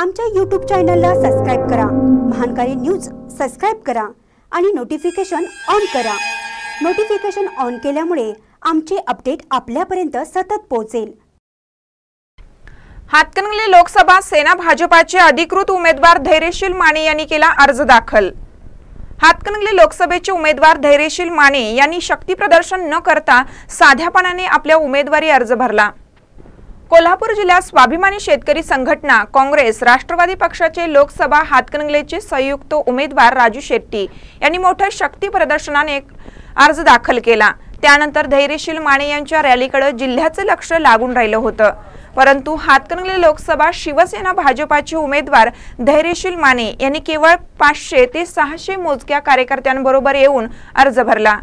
आमच्या यूट्यूब चॅनलला सबस्क्राईब करा. महानकारी न्यूज सबस्क्राईब करा आणि नोटिफिकेशन ऑन करा. नोटिफिकेशन ऑन केल्यामुळे आमचे अपडेट आपल्यापर्यंत सतत पोहोचेल. हातकणंगले लोकसभा सेना भाजपाचे अधिकृत उमेदवार धैर्यशील माने यांनी केला अर्ज दाखल. हातकणंगले लोकसभेचे उमेदवार धैर्यशील माने यांनी शक्ती प्रदर्शन न करता साध्यापणाने आपल्या उमेदवारी अर्ज भरला. कोल्हापूर जिल्ह्यात स्वाभिमानी शेतकरी संघटना काँग्रेस राष्ट्रवादी पक्षाचे लोकसभा हातकणंगलेचे संयुक्त उमेदवार राजू शेट्टी यांनी मोठ्या शक्ती प्रदर्शनाने एक अर्ज दाखल केला. त्यानंतर धैर्यशील माने यांच्या रॅलीकडे जिल्ह्याचं लक्ष लागून राहिलं होतं. परंतु हातकणंगले लोकसभा शिवसेना भाजपाचे उमेदवार धैर्यशील माने यांनी केवळ पाचशे ते सहाशे मोजक्या कार्यकर्त्यांबरोबर येऊन अर्ज भरला.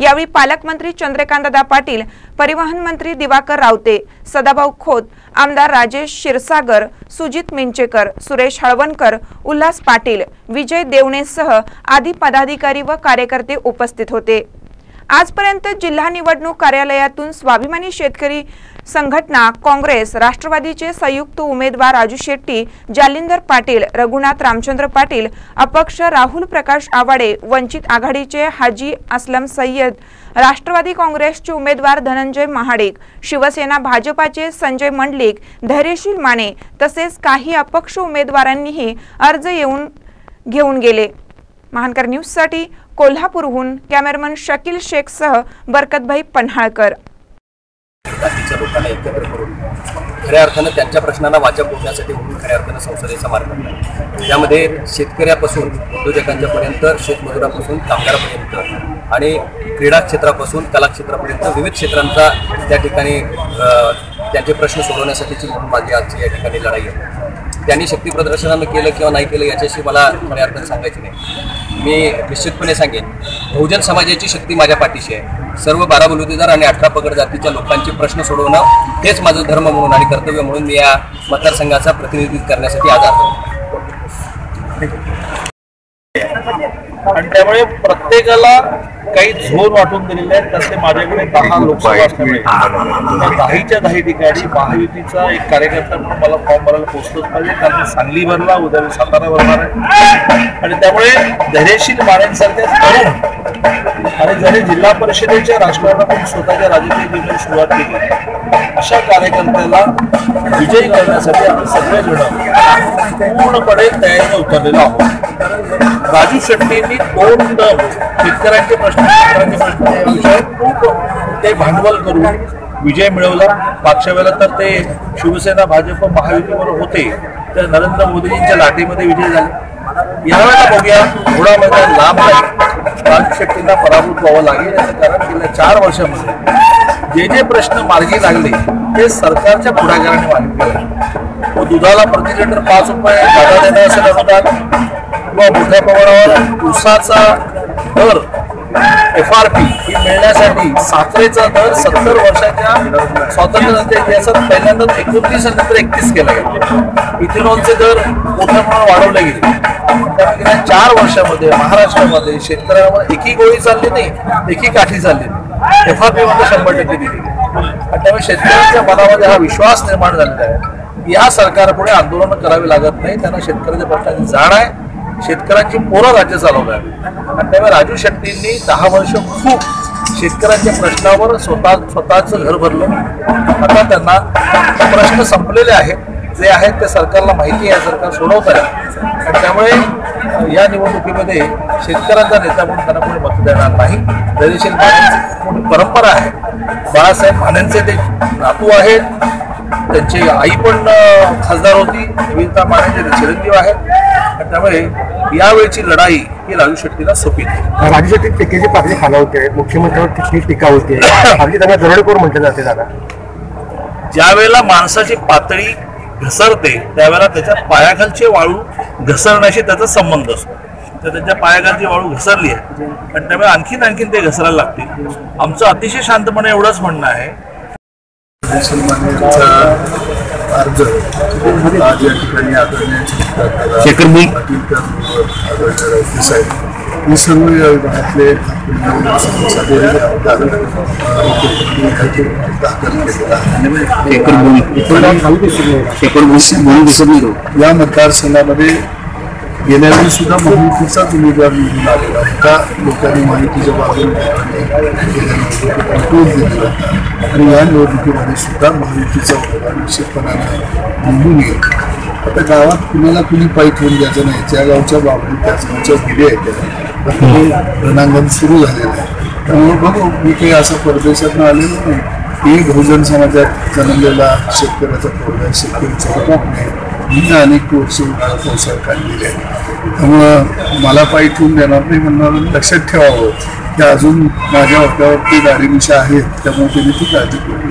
यावेळी पालकमंत्री चंद्रकांतदा पाटील परिवहन मंत्री दिवाकर रावते सदाभाऊ खोत आमदार राजेश क्षीरसागर सुजित मिंचेकर सुरेश हळवणकर उल्हास पाटील विजय देवणेसह आदी पदाधिकारी व कार्यकर्ते उपस्थित होते. आजपर्यंत जिल्हा निवडणूक कार्यालयातून स्वाभिमानी शेतकरी संघटना काँग्रेस राष्ट्रवादीचे संयुक्त उमेदवार राजू शेट्टी जालिंदर पाटील रघुनाथ रामचंद्र पाटील अपक्ष राहुल प्रकाश आवाडे वंचित आघाडीचे हाजी असलम सय्यद राष्ट्रवादी काँग्रेसचे उमेदवार धनंजय महाडिक शिवसेना भाजपाचे संजय मंडलिक धैर्यशील माने तसेच काही अपक्ष उमेदवारांनीही अर्ज येऊन घेऊन गेले. महानकर न्यूजसाठी कोल्हापूरहून कॅमेरामन शकील शेखसह बरकतभाई पन्हाळकर. लोकांना एकत्र करून खऱ्या अर्थानं त्यांच्या प्रश्नांना वाचा फोडण्यासाठी म्हणून खऱ्या अर्थानं संसदेचा मार्ग काढला त्यामध्ये शेतकऱ्यापासून उद्योजकांच्यापर्यंत शेतमजुरापासून कामगारापर्यंत आणि क्रीडा क्षेत्रापासून कला क्षेत्रापर्यंत विविध क्षेत्रांचा त्या ठिकाणी त्यांचे प्रश्न सोडवण्यासाठीची म्हणून माझी आजची या ठिकाणी लढाई आहे. त्यांनी शक्ती प्रदर्शनानं केलं किंवा नाही केलं याच्याशी मला खऱ्या अर्थात सांगायचं नाही. मी निश्चितपणे सांगेन बहुजन समाजाची शक्ती माझ्या पाठीशी आहे. सर्व बारा बलुतेदार आणि अठरा पगड जातीच्या लोकांचे प्रश्न सोडवणं हेच माझं धर्म म्हणून आणि कर्तव्य म्हणून मी या मतदारसंघाचा प्रतिनिधित्व करण्यासाठी आज आलो आणि त्यामुळे प्रत्येकाला काही झोन वाटून दिलेले आहेत त्यातले माझ्याकडे दहा लोकसभा असल्यामुळे दहाच्या दहा ठिकाणी महायुतीचा एक कार्यकर्ता म्हणून मला फॉर्म भरायला पोचतोच पाहिजे. कारण सांगली भरला उद्या सातारा भरणार आहे. आणि त्यामुळे धैर्यशील माण्यांसारख्या तरुण आणि ज्याने जिल्हा परिषदेच्या राजकारणातून स्वतःच्या राजकीय जीवनाची सुरुवात केली अशा कार्यकर्त्याला विजयी करण्यासाठी आम्ही सगळेजण पूर्णपणे तयारीने उतरलेलो आहोत. राजू शेट्टींनी दोन शेतकऱ्यांचे प्रश्न शेतकऱ्यांचे प्रश्न खूप ते भांडवल करून विजय मिळवला. मागच्या वेळेला तर ते शिवसेना भाजप महायुतीवर होते. तर नरेंद्र मोदीजींच्या लाटेमध्ये विजय झाले. यावेळेला बघूया थोडा लांब आहे. राजू शेट्टींना पराभूत व्हावं लागेल याचं कारण गेल्या चार वर्षामध्ये जे जे प्रश्न मार्गी लागले ते सरकारच्या पुढाकाराने मार्गी लागले व दुधाला प्रति लिटर पाच रुपये जादा देणं असेल अनुदान किंवा मोठ्या प्रमाणावर ऊसाचा दर एफ आर पी ही मिळण्यासाठी साखरेचा दर सत्तर वर्षाच्या स्वातंत्र्यानंतर इतिहासात पहिल्यांदाच एकोणतीस नंतर एकतीस केला गेला. इथेनॉलचे दर मोठ्या प्रमाणात वाढवले गेले. त्यामुळे गेल्या चार वर्षामध्ये महाराष्ट्रामध्ये शेतकऱ्यांवर एकी गोळी चालली नाही एकी काठी चालली नाही. एफ आर पी मध्ये शंभर टक्के दिली गेली. आणि त्यामुळे शेतकऱ्यांच्या मनामध्ये हा विश्वास निर्माण झालेला आहे. या सरकारपुढे आंदोलन करावी लागत नाही त्यांना शेतकऱ्याच्या प्रश्नाची जाण आहे. शेतकऱ्यांची पोरं राज्य चालवलं आणि त्यामुळे राजू शेट्टींनी दहा वर्ष खूप शेतकऱ्यांच्या प्रश्नावर स्वतः स्वतःचं घर भरलं. आता त्यांना प्रश्न संपलेले आहेत. जे आहेत ते सरकारला माहिती आहे सरकार सोडवत आहे आणि त्यामुळे या निवडणुकीमध्ये शेतकऱ्यांचा नेता म्हणून त्यांना कोणी मत देणार नाही. धैर्यशील मोठी परंपरा आहे. बाळासाहेब मानेंचे ते नातू आहेत. त्यांची आई पण खासदार होती. विविधता मानेचे ते चिरंजीव आहेत. त्यामुळे यावेळची लढाई ही राजू शेट्टीला सोपी नाही. राजू शेट्टी टीकेची पातळी खालावते मुख्यमंत्र्यावर किती टीका होते. अगदी त्यांना दरोडेखोर म्हटलं जाते दादा. ज्या वेळेला माणसाची पातळी घसरते त्यावेळेला त्याच्या पायाखालची वाळू घसरण्याशी त्याचा संबंध असतो. तर त्याच्या पायाखालची वाळू घसरली आहे. आणि त्यामुळे आणखीन आणखीन ते घसरायला लागतील. आमचं अतिशय शांतपणे एवढंच म्हणणं आहे. अर्ज आज या ठिकाणी आदरणीय शेखर मुल. पाटील त्याचबरोबर आदरणीय रावते साहेब हे सर्व या विभागातले या मतदारसंघामध्ये गेल्या वेळी सुद्धा महायुतीचाच उमेदवार निवडून आलेला होता लोकांनी माहितीच्या बाजूने निवडणूक दिलेला होता आणि या निवडणुकीमध्ये सुद्धा महायुतीचा उमेदवार निश्चितपणाने निवडून येईल. आता गावात कुणाला कुणी पायी ठेवून द्यायचं नाही ज्या गावच्या बाबतीत त्याच गावच्या मुली आहेत त्या. ते रणांगण सुरू झालेलं आहे. त्यामुळे बघू मी काही असं परदेशातून आलेलो नाही. ही बहुजन समाजात जन्मलेला शेतकऱ्याचा पोरगा आहे, शेतकऱ्याचा बाप मी अनेक कोर्स व्यवसाय काढलेले आहे. त्यामुळं मला पायी ठेवून देणार नाही म्हणणार लक्षात ठेवावं. की अजून माझ्या वाट्यावरती दाढी मिशा आहेत त्यामुळे त्यांनी ती काळजी करू